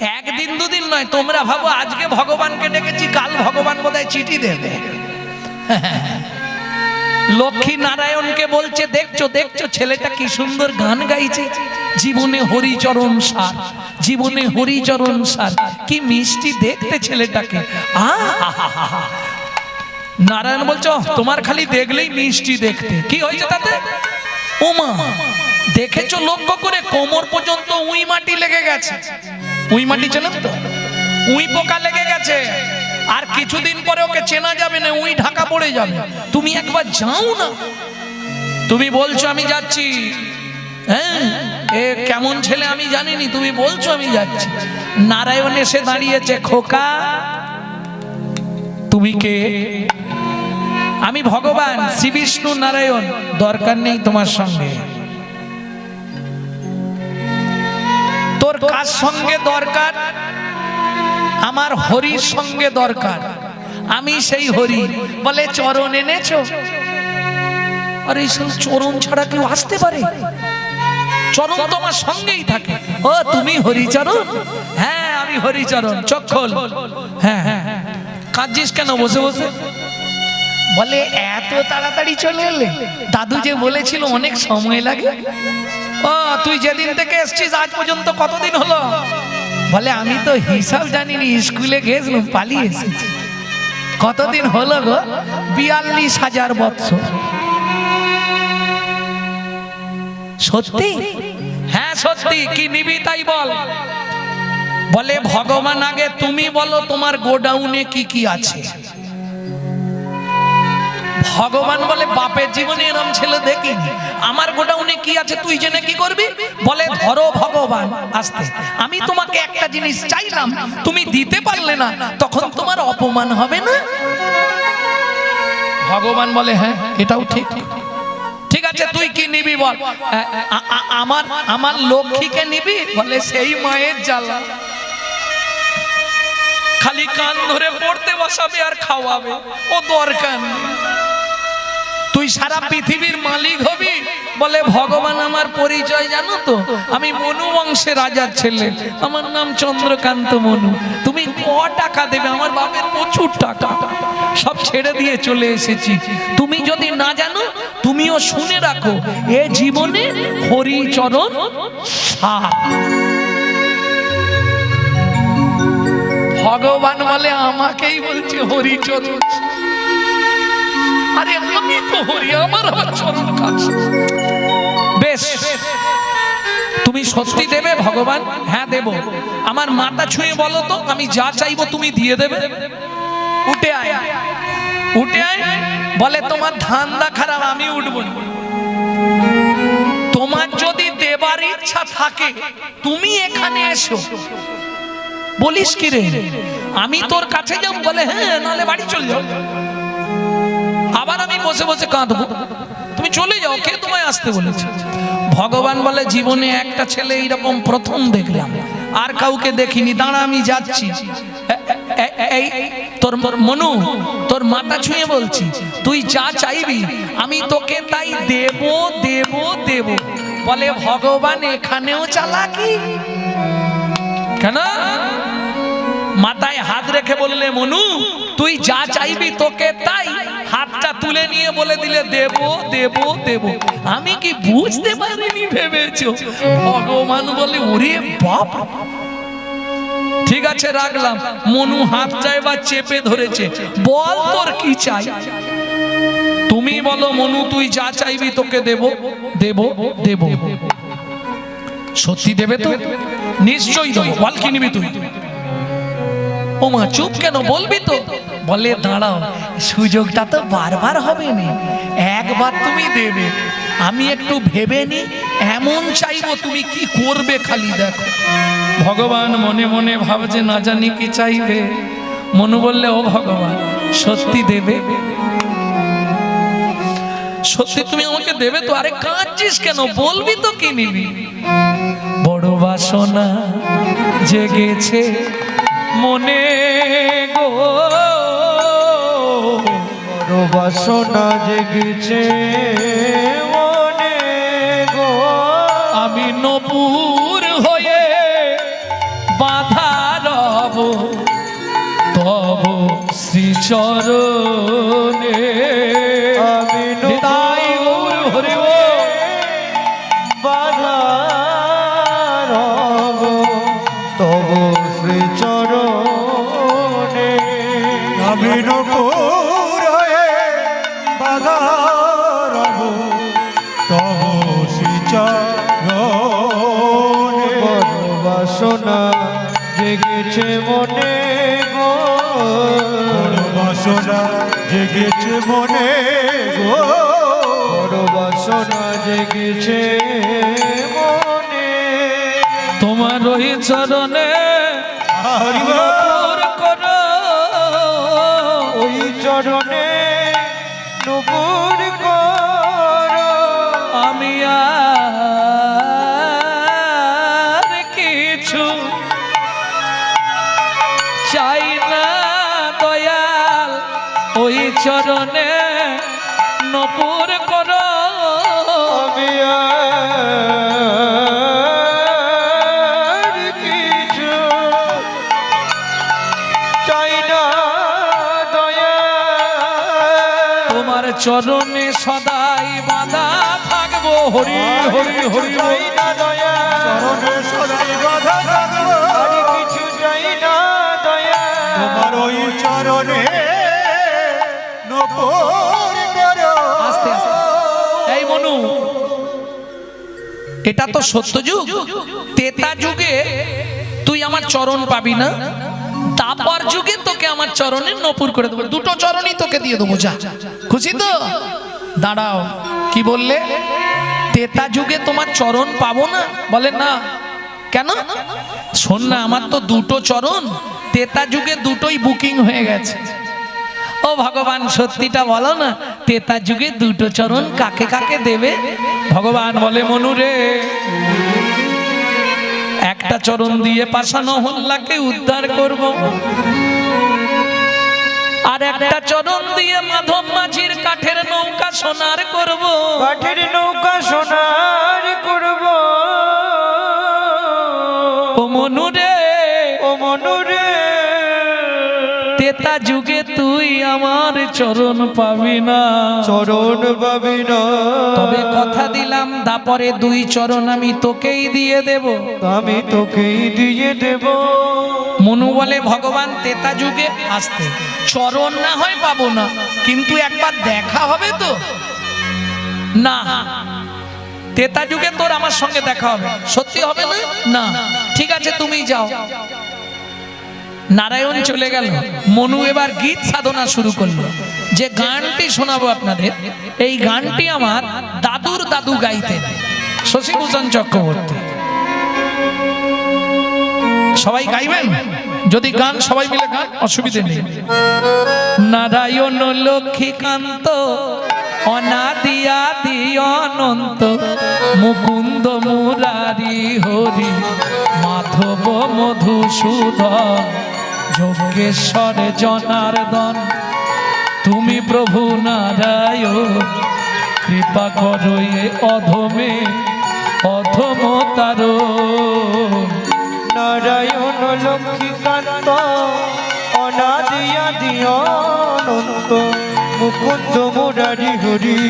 একদিন দুদিন নয়, তোমরা ভাবো আজকে ভগবানকে ডেকেছি, কাল ভগবান বোধহয় চিঠি দেবে। লক্ষ্মী নারায়ণকে বলছে, দেখছ দেখছ, ছেলেটা কি সুন্দর গান গাইছে? জীবনে হরিচরণ সার, জীবনে হরিচরণ সার, কি মিষ্টি দেখতে ছেলেটাকে। নারায়ণ বলছো তোমার খালি দেখলেই মিষ্টি দেখতে। কি হয়েছে তাতে? ওমা, দেখেছ লক্ষ্য করে কোমর পর্যন্ত উই মাটি লেগে গেছে। উই মাটি চেনেন তো? উই পোকা লেগে গেছে। আর কিছুদিন পরে ওকে চেনা যাবে না, উই ঢাকা পড়ে যাবে। তুমি একবার যাও না। তুমি বলছো আমি যাচ্ছি। হ্যাঁ? এ কেমন ছেলে আমি জানিনি, তুমি বলছো আমি যাচ্ছি। নারায়ণ এসে দাঁড়িয়েছে, খোকা। তুমি কে? আমি ভগবান, শ্রী বিষ্ণু নারায়ণ। দরকার নেই তোমার সঙ্গে। তোর কার সঙ্গে দরকার? আমার হরির সঙ্গে দরকার। আমি সেই হরি। বলে, চরণ এনেছ? আর, এই সব চরণ ছাড়া কেউ আসতে পারে? চরণ তোমার সঙ্গেই থাকে। ও, তুমি হরিচরণ? হ্যাঁ আমি হরিচরণ। চক্ষল হ্যাঁ হ্যাঁ। কাঁদছিস কেন? বসে বসে। বলে, এত তাড়াতাড়ি চলে এলে? দাদু যে বলেছিল, অনেক সময় লাগে। ও, তুই যেদিন থেকে এসছিস, আজ পর্যন্ত কতদিন হলো? বলে, আমি তো হিসাব জানিনি, স্কুলে গেছিলাম, পালিয়ে এসেছি। কতদিন হলো গো? বিয়াল্লিশ হাজার বৎসর। সত্যি? হ্যাঁ সত্যি, কি নিবি তাই বল। বলে, ভগবান আগে তুমি বলো তোমার গোডাউনে কি কি আছে। ভগবান বলে বাপের জীবনে এরম ছেলে দেখিনি। আমার গোডাউনে কি আছে তুই জেনে কি করবি? বলে, ধরো ভগবান, আসতে। আমি তোমাকে একটা জিনিস চাইলাম, তুমি দিতে পারলে না, তখন তোমার অপমান হবে না? ভগবান বলে হ্যাঁ এটাও ঠিক। ঠিক আছে, তুই কি নিবি বল? আমার আমার লক্ষ্মীকে নিবি? বলে, সেই মায়ের জ্বালা। খালি কান ধরে পড়তে বসাবে আর খাওয়াবে। ও দরকার নেই। তুই সারা পৃথিবীর মালিক হবি বলে ভগবান আমার পরিচয়, জানো তো? আমি মনু বংশে রাজার ছেলে। আমার নাম চন্দ্রকান্ত মনু। তুমি ক টাকা দেবে? আমার বাপের প্রচুর টাকা। সব ছেড়ে দিয়ে চলে এসেছি। তুমি যদি না জানো, তুমিও শুনে রাখো, এ জীবনে হরিচরণ ভগবান বলে আমাকেই বলছে হরিচরণ আরে আমি তো হরি, আমার আবার চরণ কাছে। বেশ, তুমি সত্যি দেবে ভগবান? হ্যাঁ দেব। আমার মাথা ছুঁয়ে বলো তো, আমি যা চাইব তুমি দিয়ে দেবে। উঠে আয়। উঠে আয়। বলে, তোমার ধান্দা খারাপ, আমি উঠবো। তোমার যদি দেবার ইচ্ছা থাকে, তুমি এখানে এসো। বলিস কি রে? আমি তোর কাছে যাব, বলে হ্যাঁ নালে বাড়ি চলে যাও। আবার আমি বসে বসে কাঁদবো। তুমি চলে যাও, কে তোমায় আসতে বলেছে? ভগবান বলে, জীবনে একটা ছেলে এইরকম প্রথম দেখলাম। আর কাউকে দেখিনি। দাঁড়া, আমি যাচ্ছি। এই, তোর মনু, তোর মাথা ছুঁয়ে বলছি, তুই যা চাইবি, আমি তোকে তাই দেব দেব দেব। বলে, ভগবান এখানেও চালাকি? কেন? মাথায় হাত রেখে বললে, মনু, তুই যা চাইবি তোকে তাই। হাতটা তুলে নিয়ে বলে দিলে, দেব দেব দেব। আমি কি বুঝতে পারিনি, ভেবেছো? ভগবান বলে, ওরে বাপ! ঠিক আছে, রাখলাম। মনু হাতটা এবার চেপে ধরেছে। বল তোর কি চাই? তুমি বলো, মনু, তুই যা চাইবি তোকে দেব দেব দেব। সত্যি দেবে তো? নিশ্চয়ই দেবো। বল কি নিবি তুই? ও মা চুপ কেন? বলবি তো। বলে দাঁড়াও সুযোগটা তো বারবার হবে না। একবার তুমি দেবে। আমি একটু ভেবে নি এমন চাইব তুমি কি করবে খালি দেখো। ভগবান মনে মনে ভাবছে না জানি কি চাইবে। মনু বললে ও ভগবান সত্যি দেবে? সত্যি তুমি আমাকে দেবে তো? আরে কাঁদছিস কেন? বলবি তো কি নিবি? বড় বাসনা জেগেছে। মনে গো। বাসনা জেগেছে মনে গো। আমি নপুর হয়ে বাধা রব তব শ্রীচরণ বাসনা জেগেছে মনে গো। বড় বাসনা জেগেছে মনে। তোমার ওই চরণে করো। ওই চরণে চরণে সদাই বাঁধা থাকব। হরি হরি হরি চাই চরণে সদাই বাধা থাকব। কিছু চাই না দয়া। তোমার ওই চরণে আস্তে আস্তে। এই মনু এটা তো সত্য যুগ তেতা যুগে তুই আমার চরণ পাবি না। তারপর যুগে তোকে আমার চরণে নপুর করে দেবো। দুটো চরণই তোকে দিয়ে দেবো, যা। খুশি তো? দাঁড়াও, কি বললে? তেতা যুগে তোমার চরণ পাবো না? বলে, না। কেন? শোন না, আমার তো দুটো চরণ, তেতা যুগে দুটোই বুকিং হয়ে গেছে। ও ভগবান, সত্যিটা বলো না, তেতা যুগে দুটো চরণ কাকে কাকে দেবে? ভগবান বলে মনুরে একটা চরণ দিয়ে পাশানো হল্লাকে উদ্ধার করব। আর একটা চরণ দিয়ে মাধব মাঝির কাঠের নৌকা সোনার করব। কাঠের নৌকা সোনার করব। আমার চরণ পাবি না। চরণ পাবি না। তবে কথা দিলাম তারপরে দুই চরণ আমি তোকেই দিয়ে দেব। আমি তোকেই দিয়ে দেব। মনু বলে ভগবান তেতা যুগে আসতে। চরণ না হয় পাবো না কিন্তু একবার দেখা হবে তো? না। তেতা যুগে তোর আমার সঙ্গে দেখা হবে। সত্যি হবে না? না। ঠিক আছে তুমি যাও। নারায়ণ চলে গেল। মনু এবার গীত সাধনা শুরু করল। যে গানটি শোনাবো আপনাদের, এই গানটি আমার দাদুর দাদু গাইতেন শশীভূষণ চক্রবর্তী। সবাই গাইবেন? যদি গান সবাই মিলে গান, অসুবিধে নেই। নারায়ণ লক্ষ্মীকান্ত, অনাদিয়া অনন্ত, মুকুন্দ মুরারি হরি, মাধব মধুসূদন। যোগেশ্বর জনার্দন, তুমি প্রভু নারায়ণ, কৃপা করো অধমে, অধম তারণ নারায়ণ লক্ষ্মীকান্ত অনাদিয়া দিয়নন্ত মুকুন্দ মুরারি হরি,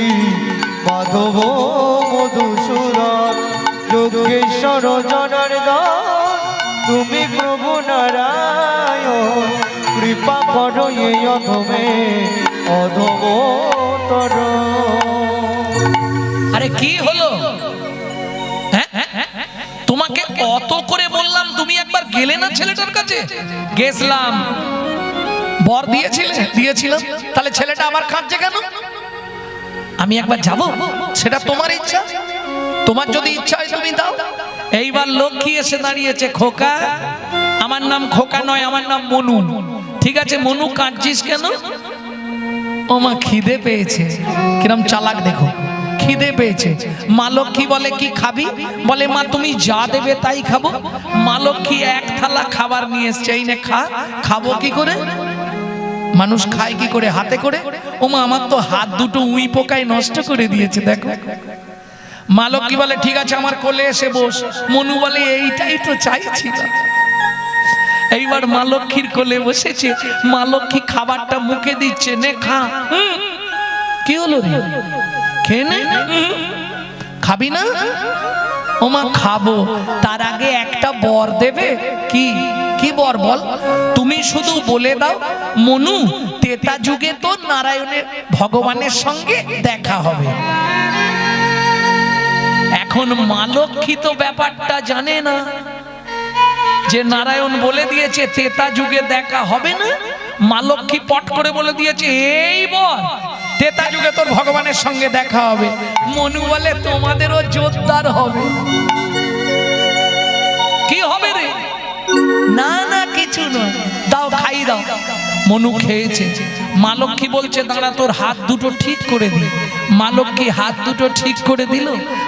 মাধব মধুসূদন, যোগেশ্বর জনার্দন। তুমি প্রভু নারায়ণ, কৃপা করো এই অধমে অধম তর আরে কি হলো? হ্যাঁ? তোমাকে কত করে বললাম তুমি একবার গেলে না ছেলেটার কাছে? গেছলাম বর দিয়েছিলে? দিয়েছিলাম। তাহলে ছেলেটা আমার কাঁদছে কেন? আমি একবার যাব? সেটা তোমার ইচ্ছা। তোমার যদি ইচ্ছা হয় তুমি দাও। এইবার লক্ষ্মী এসে দাঁড়িয়েছে, খোকা। আমার নাম খোকা নয়, আমার নাম মনু। ঠিক আছে, মনু, কাঁদছিস কেন? ও মা, খিদে পেয়েছে। কিরম চালাক দেখো। খিদে পেয়েছে। মা লক্ষ্মী বলে, কি খাবি? বলে, মা, তুমি যা দেবে তাই খাব। মা লক্ষ্মী এক থালা খাবার নিয়ে এসছে। এই নে, খা। খাব কি করে? মানুষ খায় কি করে? হাতে করে? ওমা আমার তো হাত দুটো উই পোকায় নষ্ট করে দিয়েছে, দেখো। মা লক্ষ্মী বলে, ঠিক আছে, আমার কোলে এসে বস। মনু বলে, এইটাই তো চাইছিলাম। এইবার মা লক্ষ্মীর কোলে বসেছে। মা লক্ষ্মী খাবারটা মুখে দিচ্ছে, নে, খা। কি হলো রে? খেয়ে খাবি না? ওমা খাব। তার আগে একটা বর দেবে? কি? কি বর বল? তুমি শুধু বলে দাও, মনু, তেতা যুগে তো নারায়ণের ভগবানের সঙ্গে দেখা হবে। এখন মা লক্ষ্মী তো ব্যাপারটা জানে না। যে নারায়ণ বলে দিয়েছে, তেতা যুগে দেখা হবে না। মা লক্ষ্মী পট করে বলে দিয়েছে, এই বল, তেতা যুগে তোর ভগবানের সঙ্গে দেখা হবে। মনু বলে, তোমাদেরও জোরদার হবে। কি হবে রে? না না, কিছু নয়। দাও খাই দাও। মনু খেয়েছে। মা লক্ষ্মী বলছে, দাঁড়া, তোর হাত দুটো ঠিক করে দিল মা লক্ষ্মী হাত দুটো ঠিক করে দিল।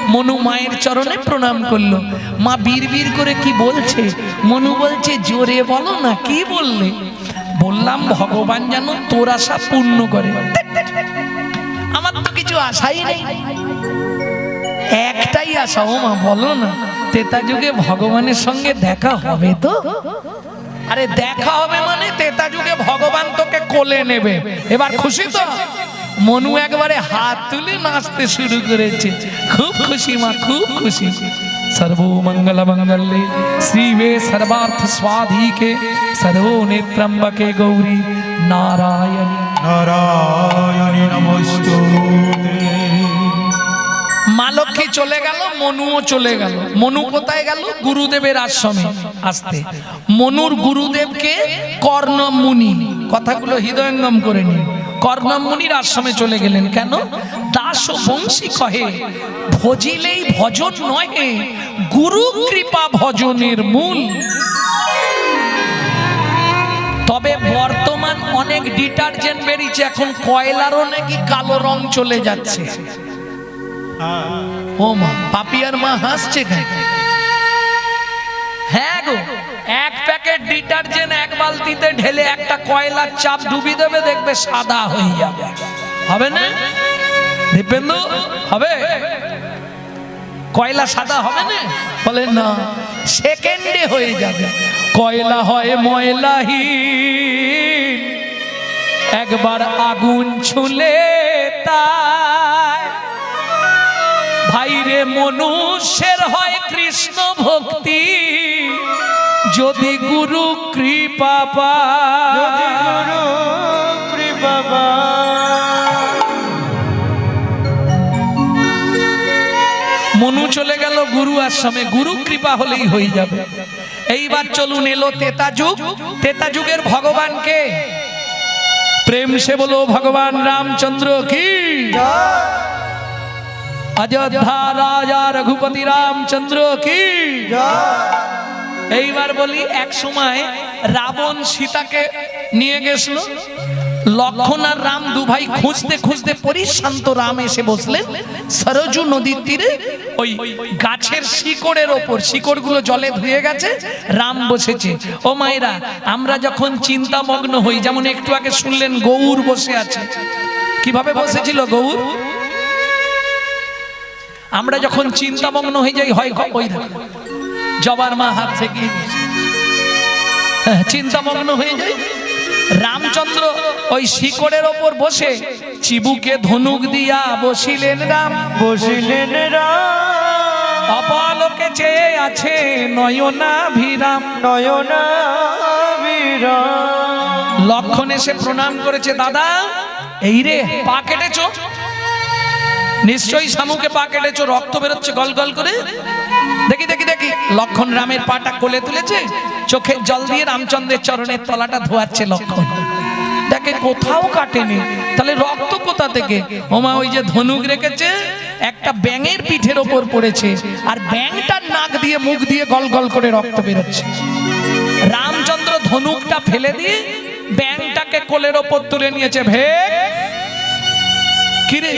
মনু মায়ের চরণে প্রণাম করল। মা বীর করে কি বলছে? মনু বলছে, জোরে বলো না, কি বললে? বললাম, ভগবান যেন তোর আশা পূর্ণ করে। আমার তো কিছু আশাই নেই। একটাই আশা, ও মা, বলো না। তেতা যুগে ভগবানের সঙ্গে দেখা হবে তো? আরে দেখা হবে মানে তেতা যুগে ভগবান তোকে কোলে নেবে। এবার খুশি তো? মনু একবারে হাত তুলে নাচতে শুরু করেছে। খুব খুশি মা, খুব খুশি। সর্বমঙ্গল মঙ্গলে শ্রীবে সর্বার্থ স্বাধীকে সর্বো নেত্রম্বকে গৌরী নারায়ণী। নারায়ণী নমস্তুতে। মা লক্ষ্মী চলে গেল, মনুও চলে গেল। মনু কোথায় গেল? গুরুদেবের আশ্রমে আসতে। মনুর গুরুদেবকে কর্ণম মুনি কথাগুলো হৃদয়ঙ্গম করে নিন। কর্ণম মুনির আশ্রমে চলে গেলেন কেন? দাস ও বংশী কহে, ভজিলেই ভজন নহে, গুরু কৃপা ভজনের মূল। তবে বর্তমান অনেক ডিটারজেন্ট বেরিয়েছে, এখন কয়লারও নাকি কালো রং চলে যাচ্ছে। ও মা পাপিয়ার মা হাসছে কেন? হ্যাঁ গো, এক প্যাকেট ডিটারজেন্ট এক বালতিতে ঢেলে একটা কয়লার চাপ ডুবি দেবে, দেখবে সাদা হয়ে যাবে। হবে না? দীপেন্দু, হবে? কয়লা সাদা হবে না? বলে, না, সেকেন্ডে হয়ে যাবে। কয়লা হয় ময়লাহীন, একবার আগুন ছুলে তাই ভাইরে মনুষ্যের হয় কৃষ্ণ ভক্তি। যদি গুরু কৃপা যদি গুরু কৃপা মনু চলে গেল গুরু আশ্রমে। গুরু কৃপা হলেই হয়ে যাবে। এইবার চলুন এলো তেতা যুগ। তেতা যুগের ভগবানকে প্রেম সে বলো ভগবান রামচন্দ্র কি? অযোধ্যা রাজা রঘুপতি রামচন্দ্র কি? এইবার বলি, এক সময় রাবণ সীতাকে নিয়ে গেছিল। লক্ষণ আর রাম দু ভাই খুঁজতে খুঁজতে পরিশান্ত রাম এসে বসলেন সরজু নদীর তীরে। ওই গাছের শিকড়ের ওপর, শিকড়গুলো জলে ধুয়ে গেছে, রাম বসেছে। ও মায়েরা, আমরা যখন চিন্তামগ্ন হই, যেমন একটু আগে শুনলেন, গৌর বসে আছে। কীভাবে বসেছিল গৌর? আমরা যখন চিন্তামগ্ন হয়ে যাই হয় ওই জবার মা হাত থেকে। হ্যাঁ, চিন্তামগ্ন হয়ে যাই। রামচন্দ্র ওই শিকড়ের ওপর বসে চিবুকে ধনুক দিয়া বসিলেন রাম। বসিলেন রাম। অপালকে চেয়ে আছে নয়না ভিরাম নয়না বিরাম লক্ষণ এসে প্রণাম করেছে দাদা এই রে পা কেটেছো? নিশ্চয়ই শামুকে পা কেটেছো, রক্ত বেরোচ্ছে, গল গল করে। দেখি দেখি দেখি। লক্ষণ রামের পাটা কোলে তুলেছে, চোখের জল দিয়ে রামচন্দ্রের চরণের তলাটা ধোয়াচ্ছে লক্ষণ। দেখে কোথাও কাটেনি। তাহলে রক্ত কোথা থেকে? ওমা, ওই যে ধনুক রেখেছে, একটা ব্যাঙের পিঠের ওপর পড়েছে, আর ব্যাঙটার নাক দিয়ে মুখ দিয়ে গল গল করে রক্ত বেরোচ্ছে। রামচন্দ্র ধনুকটা ফেলে দিয়ে ব্যাংটাকে কোলের ওপর তুলে নিয়েছে ভে কিরে?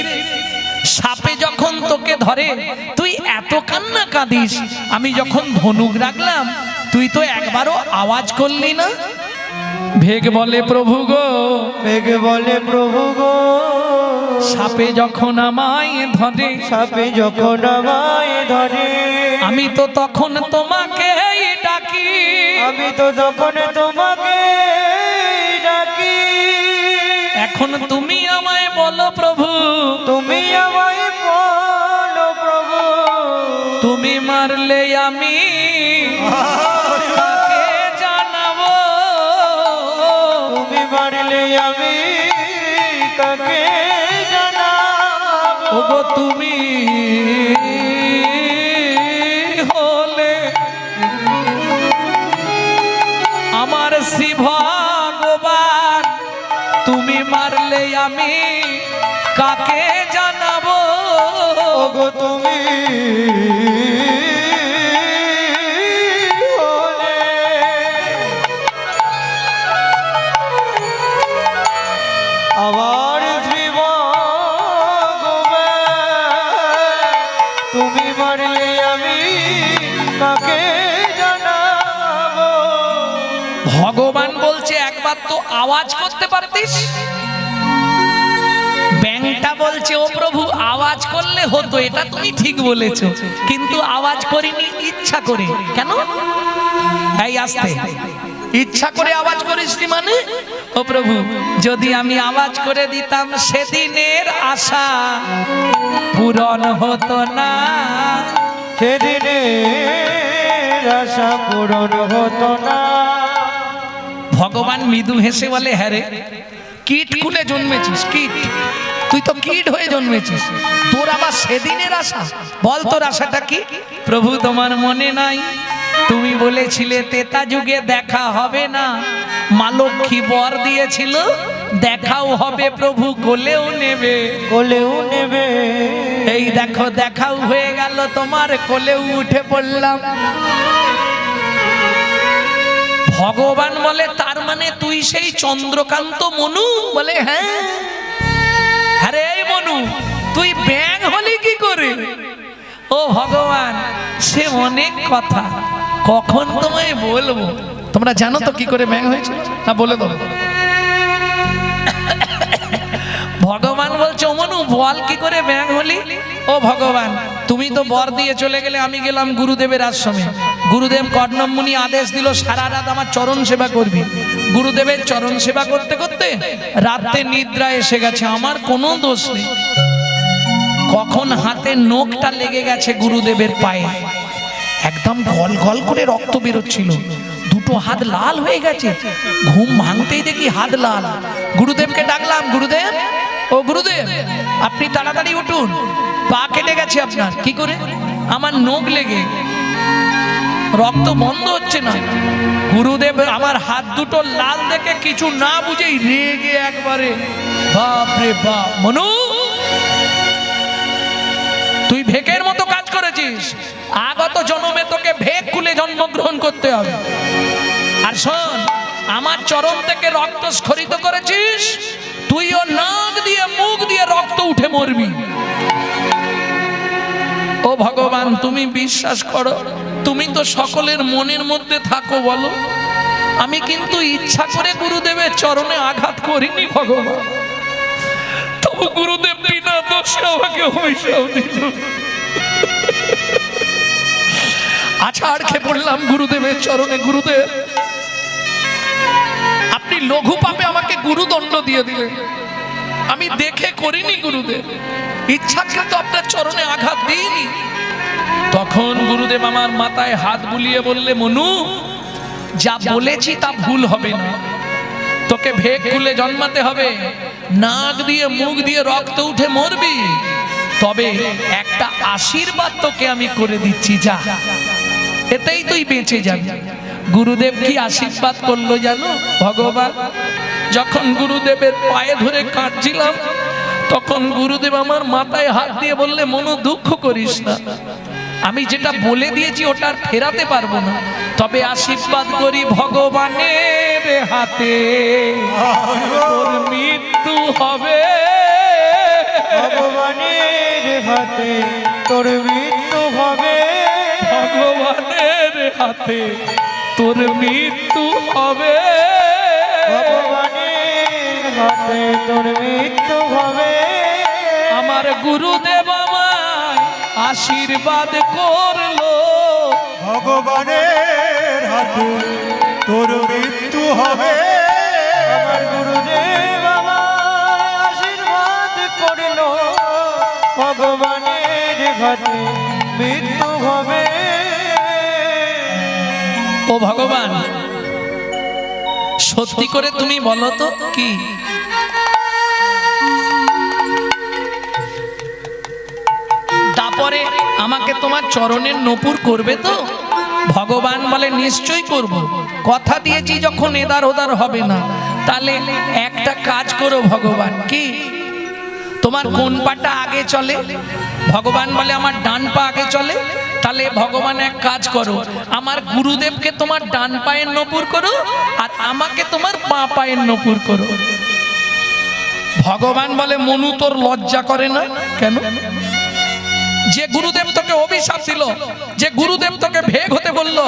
সাপে যখন তোকে ধরে তুই এত কান্না কাঁদিস। আমি যখন ধনুক রাখলাম তুই তো একবারও আওয়াজ করলি না। ভেগ বলে প্রভু গো। ভেগ বলে প্রভু গো। সাপে যখন আমায় ধরে সাপে যখন আমায় ধরে। আমি তো তখন তোমাকে ডাকি। আমি তো যখন তোমাকে ডাকি। এখন তুমি আমায় বলো প্রভু। তুমি আমায় বলো প্রভু। তুমি মারলে আমি জানাব। তুমি মারলে আমি কাকে জানাব। তুমি হলে আমার ভগবান তুমি মারলে আমি কাকে জানাব? গো তুমি। শ্রী তুমি মারলে আমি কাকে জানাব? ভগবান বলছে একবার তো আওয়াজ করতে পারতিস? ব্যাংকটা বলছে, ও প্রভু, আওয়াজ করলে হতো, এটা তুমি ঠিক বলেছ। কিন্তু আওয়াজ করিনি, ইচ্ছা করে। কেন? এই আসতে। ইচ্ছা করে আওয়াজ করিসনি মানে? ও প্রভু, যদি আমি আওয়াজ করে দিতাম, সেদিনের আশা পূরণ হতো না। সেদিনে আশা পূরণ হতো না। ভগবান মৃদু হেসে বলে হ্যাঁ রে কিট খুলে জন্মেছিস কিট। তুই তো কিট হয়ে জন্মেছিস। তোর আবার সেদিনের আশা? বল তোর আশাটা কি? প্রভু তোমার মনে নাই। তুমি বলেছিলে তেতা যুগে দেখা হবে না। মা লক্ষ্মী বর দিয়েছিল দেখাও হবে প্রভু গোলেও নেবে। কোলেও নেবে। এই দেখো দেখাও হয়ে গেল তোমার কোলেও উঠে পড়লাম। ভগবান বলে, তার মানে তুই সেই চন্দ্রকান্ত মনু? বলে হ্যাঁ। আরে এই মনু, তুই ব্যাং হলি কি করে? ও ভগবান, সে অনেক কথা। কখন তোমায় বলব? তোমরা জানো তো কি করে ব্যাং হয়েছে? না, বলে দেবো ভগবান ওমনু বল কি করে ব্যাং হলি? ও ভগবান, তুমি তো বর দিয়ে চলে গেলে আমি গেলাম গুরুদেবের আশ্রমে। গুরুদেব কর্ণমুনি আদেশ দিল, সারা রাত আমার চরণ সেবা করবি। গুরুদেবের চরণ সেবা করতে করতে রাতে নিদ্রা এসে গেছে, আমার কোনো দোষ নেই। কখন হাতে নখটা লেগে গেছে গুরুদেবের পায়ে। একদম গল গল করে রক্ত বেরোচ্ছিল। দুটো হাত লাল হয়ে গেছে। ঘুম ভাঙতেই দেখি হাত লাল। গুরুদেবকে ডাকলাম, গুরুদেব ও গুরুদেব, আপনি তাড়াতাড়ি উঠুন। পা কেটে গেছে আপনার। কি করে? আমার নখ লেগে। রক্ত বন্ধ হচ্ছে না। গুরুদেব, আমার হাত দুটো লাল দেখে কিছু না বুঝেই রেগে একবারে। বাপ রে বাপ। মনু, তুই ভেকের মতো কাজ করেছিস। আগত জন্মে তোকে ভেক খুলে জন্মগ্রহণ করতে হবে। আর শোন, আমার চরণ থেকে রক্ত স্খলিত করেছিস তুইও নাক দিয়ে, মুখ দিয়ে রক্ত উঠে মরবি। ও ভগবান, তুমি বিশ্বাস করো, তুমি তো সকলের মনের মধ্যে থাকো বলো। আমি কিন্তু ইচ্ছা করে গুরুদেবের চরণে আঘাত করিনি ভগবান। তবু গুরুদেব বিনা দোষে আমাকে অভিশাপ দিল। আছাড় খেয়ে পড়লাম গুরুদেবের চরণে, গুরুদেব। লঘু পাপে আমাকে গুরুদণ্ড দিয়ে দিলেন আমি দেখে করিনি গুরুদেব। ইচ্ছাকৃত আপনার চরণে আঘাত দিইনি। তখন গুরুদেব আমার মাথায় হাত বুলিয়ে বললে মনু যা বলেছি তা ভুল হবে না। তোকে ভেগ খুলে জন্মাতে হবে। নাক দিয়ে মুখ দিয়ে রক্ত উঠে মরবি। তবে একটা আশীর্বাদ তোকে আমি করে দিচ্ছি যা। এতেই তুই বেঁচে যাবি। গুরুদেব কি আশীর্বাদ করল জানো? ভগবান, যখন গুরুদেবের পায়ে ধরে কাঁদছিলাম, তখন গুরুদেব আমার মাথায় হাত দিয়ে বললে, মনো, দুঃখ করিস না। আমি যেটা বলে দিয়েছি, ওটা আর ফেরাতে পারব না। তবে আশীর্বাদ করি ভগবানের হাতে। মৃত্যু হবে। ভগবানের হাতে তোর মৃত্যু হাতে তোর মৃত্যু হবে। ভগবানের হাতে তোর মৃত্যু হবে। আমার গুরুদেব আমায় আশীর্বাদ করল। ভগবানের হাতে তোর মৃত্যু হবে। আমার গুরুদেব আমায় আশীর্বাদ করিল। ভগবানের ঘাটে মৃত্যু হবে। ও ভগবান, সত্যি করে তুমি বলো তো কি? তারপরে আমাকে তোমার চরণের নপুর করবে তো? ভগবান বলে, নিশ্চয়ই করব। কথা দিয়েছি যখন এদার ওদার হবে না। তাহলে একটা কাজ করো ভগবান, কি? তোমার কোন পাটা আগে চলে? ভগবান বলে, আমার ডান পা আগে চলে? তাহলে ভগবান এক কাজ করো, আমার গুরুদেবকে তোমার ডান পায়ের নপুর করো আর আমাকে তোমার পা পায়ের নপুর করো। ভগবান বলে, মনু তোর লজ্জা করে না? কেন? যে গুরুদেব তোকে অভিশাপ দিল, যে গুরুদেব তোকে ভেগ হতে বলল,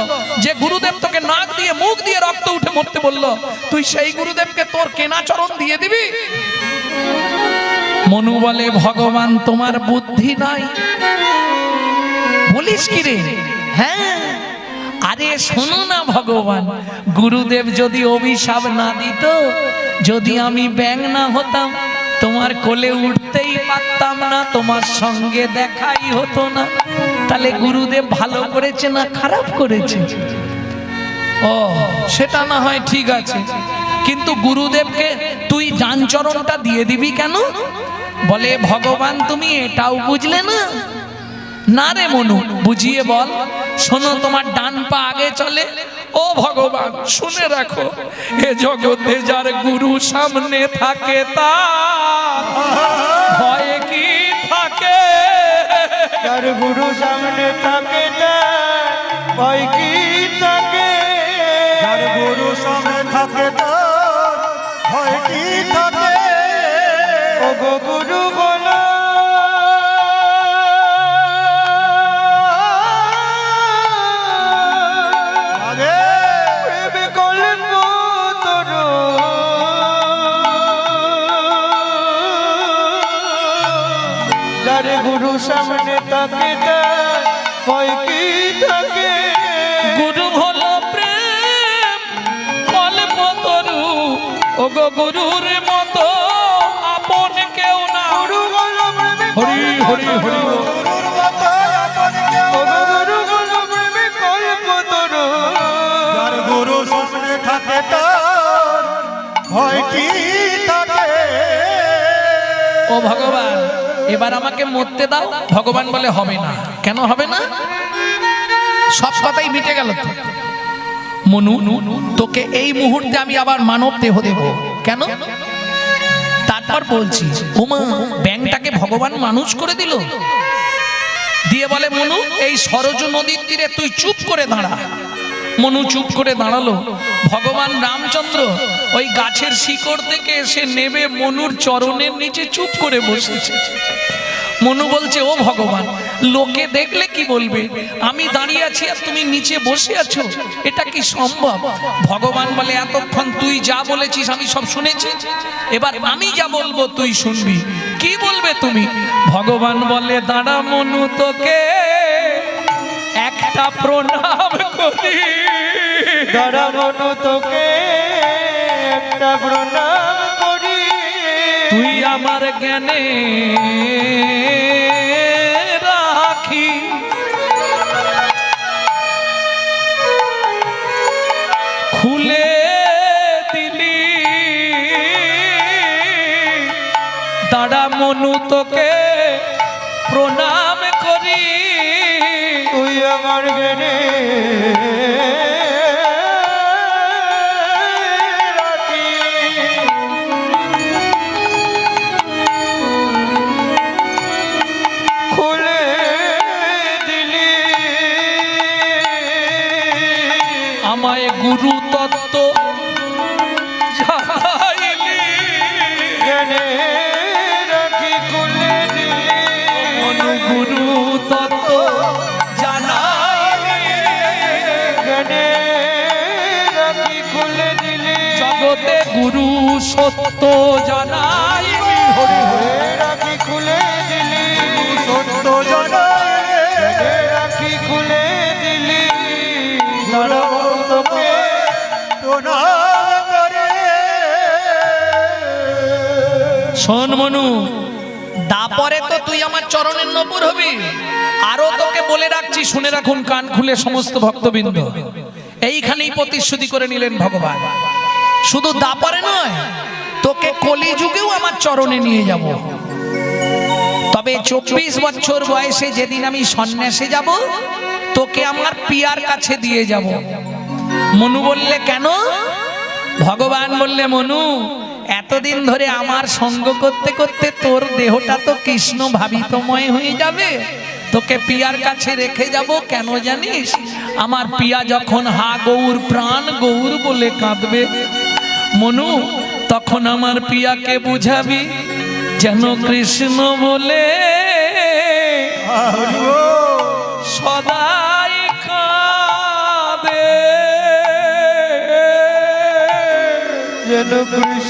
যে গুরুদেব তোকে নাক দিয়ে মুখ দিয়ে রক্ত উঠে মরতে বলল, তুই সেই গুরুদেবকে তোর কেনা চরণ দিয়ে দিবি? মনু বলে, ভগবান, তোমার বুদ্ধি নাই। বলিস কি রে? হ্যাঁ? আরে শোনো না ভগবান, গুরুদেব যদি অভিশাপ না দিত, যদি আমি ব্যাং না হতাম, তোমার কোলে উঠতেই পারতাম না, তোমার সঙ্গে দেখাই হতো না। তাহলে গুরুদেব ভালো করেছে না খারাপ করেছে? ও, সেটা না হয় ঠিক আছে। কিন্তু গুরুদেবকে তুই যানচরণটা দিয়ে দিবি কেন? বলে, ভগবান, তুমি এটাও বুঝলে না না রে মনু, বুঝিয়ে বল। শোনো, তোমার ডান পা আগে চলে। ও ভগবান, শুনে রাখো, এ জগতে যার গুরু সামনে থাকে তা, ভয় কি থাকে? যার গুরু সামনে থাকে তার ভয় কি থাকে? যার গুরু সামনে থাকে তার ভয় কি থাকে? ও গো গুরু সামনে থাকে তার ভয় কি থাকে? গুরু হলো প্রেম কল্প তরু ও গো গুরুর মতো আপন কেউ না। গুরু বলো প্রেমে হরি হরি হরি গুরুর মতো আপন কেউ ও গো গুরু বলো প্রেমে কল্প তরু। যার গুরু সামনে থাকে তার ভয় কি থাকে? ও ভগবান। এবার আমাকে মরতে দাও। ভগবান বলে, হবে না। কেন হবে না? সব কথাই মিটে গেল মনু, তোকে এই মুহূর্তে আমি আবার মানব দেহ দেব। কেন? তারপর বলছি, ওমা, ব্যাংটাকে ভগবান মানুষ করে দিল? দিয়ে বলে, মনু, এই সরজ নদীর তীরে তুই চুপ করে দাঁড়া। মনু চুপ করে দাঁড়াল। ভগবান রামচন্দ্র ওই গাছের শিকড় থেকে এসে নেবে মনুর চরণের নিচে চুপ করে বসেছে। মনু বলছে, ও ভগবান, লোকে দেখলে কি বলবে? আমি দাঁড়িয়ে আছি আর তুমি নিচে বসে আছো। এটা কি সম্ভব? ভগবান বলে, এতক্ষণ তুই যা বলেছিস আমি সব শুনেছি। এবার আমি যা বলব তুই শুনবি। কি বলবে তুমি? ভগবান বলে, দাঁড়া মনু, তোকে একটা প্রণাম করি। দাঁড়া মনু তোকে একটা প্রণাম করি। তুই আমার জ্ঞানে রাখি। খুলে দিলি। দাঁড়া মনু তোকে প্রণাম জ্ঞানে রাখি। খুলে দিলি। আমায় গুরু তত্ত্ব গুরু তত্ত্ব জগতে গুরু সত্য হরি রাখি খুলে দিলি। সত্য জানাই। রাখি খুলে দিলি। তোকে শোন মনু তারপরে তো তুই আমার চরণের নপুর হবি। আরও তোকে বলে রাখছি শুনে রাখুন কান খুলে সমস্ত ভক্তবৃন্দ। এইখানেই প্রতিশ্রুতি করে নিলেন ভগবান। শুধু দাপরে নয়, তোকে কলিযুগেও আমার চরণে নিয়ে যাব। তবে চব্বিশ বছর বয়সে যেদিন আমি সন্ন্যাসে যাব, তোকে আমার পিয়ার কাছে দিয়ে যাব। মনু বললে, কেন? ভগবান বললে, মনু, এতদিন ধরে আমার সঙ্গ করতে করতে তোর দেহটা তো কৃষ্ণ ভাবিতময় হয়ে যাবে। তোকে পিয়ার কাছে রেখে যাব কেন জানিস? আমার পিয়া যখন হা গৌর প্রাণ গৌর বলে কাঁদবে। মনু তখন আমার পিয়াকে বুঝাবি যেন কৃষ্ণ বলে সদাই কাঁদে। যেন কৃষ্ণ